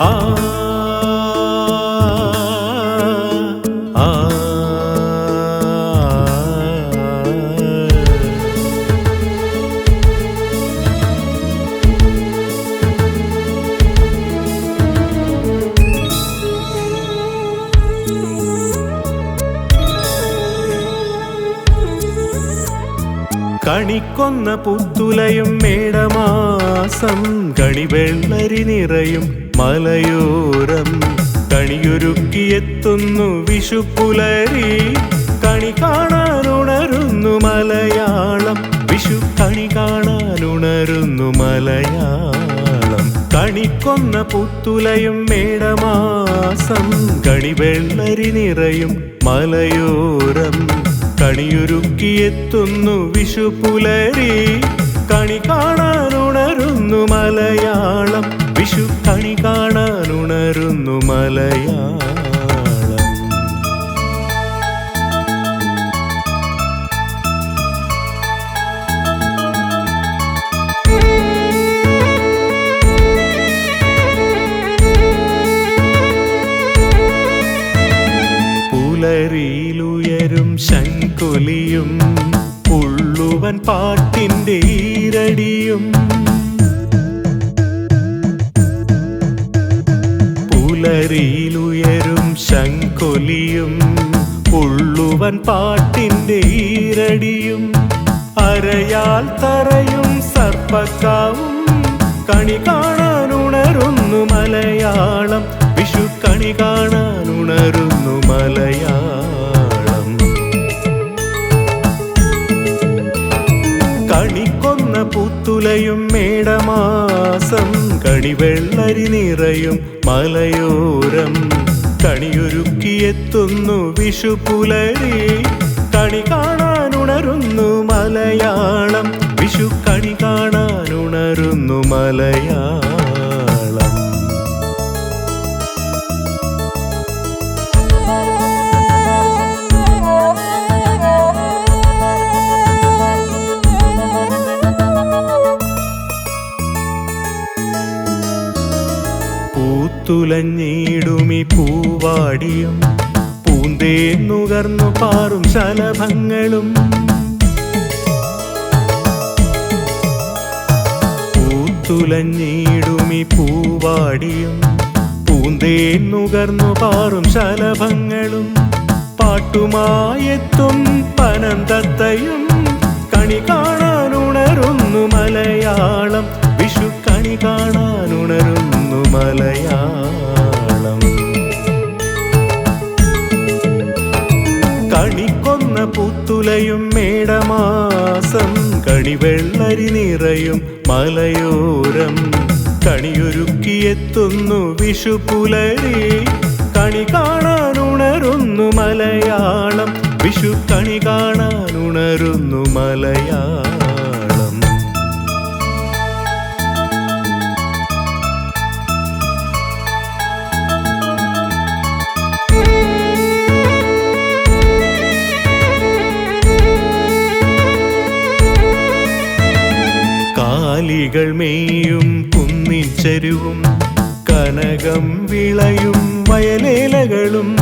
ആ ആ കണിക്കൊന്ന പുത്തുലയും മേടമാസം കണിവെള്ളരി നിറയും മലയോരം കണിയൊരുക്കിയെത്തുന്നു വിഷുപ്പുലരി കണി കാണാനുണരുന്നു മലയാളം. വിഷു കണി കാണാനുണരുന്നു മലയാളം. കണിക്കൊന്ന പുത്തുലയും മേടമാസം. കണി വെള്ളരി നിറയും മലയോരം. കണിയൊരുക്കിയെത്തുന്നു വിഷുപ്പുലരി കണി കാണാനുണരുന്നു മലയാളം. വിഷു കണി കാണാനുണരുന്നു മലയാളം പുലരിയിലുയരും ശങ്കുലിയും പുള്ളുവൻ പാട്ടിന്റെ ഈരടിയും പുലരിയിലുയരും ശങ്കൊലിയും ഉള്ളുവൻ പാട്ടിന്റെ ഈരടിയും അരയാൽ തറയും സർപ്പക്കാവും കണി കാണാനുണരുന്നു മലയാളം വിഷു കണി കാണാനുണരുന്നു പുത്തുലയും മേടമാസം കണിവെള്ളരി നിറയും മലയോരം. കണിയൊരുക്കിയെത്തുന്നു വിഷുപുലരി കണി കാണാനുണരുന്നു മലയാളം. വിഷു കണി കാണാനുണരുന്നു മലയാളം പൂത്തുലഞ്ഞിടുമി പൂവാടിയും. പൂന്തേന്നുകർന്നു പാറും ശലഭങ്ങളും. പൂത്തുലഞ്ഞിടുമി പൂവാടിയും. പൂന്തേന്നുകർന്നു പാറും ശലഭങ്ങളും. പാട്ടുമായെത്തും പനന്തത്തയും. പുത്തുലയും മേടമാസം കണിവെള്ളരി നിറയും മലയോരം. കണിയൊരുക്കിയെത്തുന്നു വിഷുപുലരി കണി കാണാനുണരുന്നു മലയാളം. വിഷു കണി കാണാനുണരുന്നു മലയാളം. കാലികൾ മേയും കുന്നിൻ കനകം വിളയും വയലേലകളും.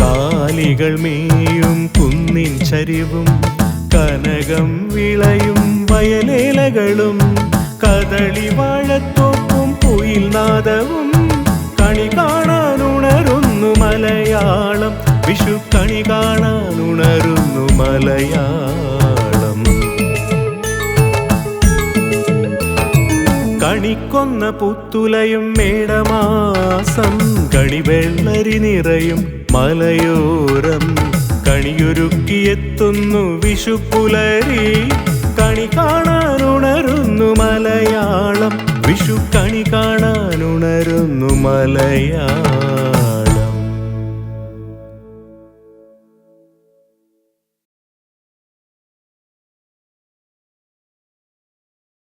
കാലികൾ മേയും കുന്നിൻ ചരിവും കനകം വിളയും വയലേലകളും. കദളി വാഴത്തോപ്പും പുയിൽ നാദവും കണി കാണാനുണരുന്നു മലയാളം. വിഷു കാണാൻ കാണാനുണരുന്നു മലയാളം. കണിക്കൊന്ന പുത്തുലയും മേടമാസം കണിവെള്ളരി നിറയും മലയോരം. കണിയൊരുക്കിയെത്തുന്നു വിഷുപ്പുലരി കണി കാണാനുണരുന്നു മലയാളം. വിഷു കണി കാണാനുണരുന്നു മലയാളം.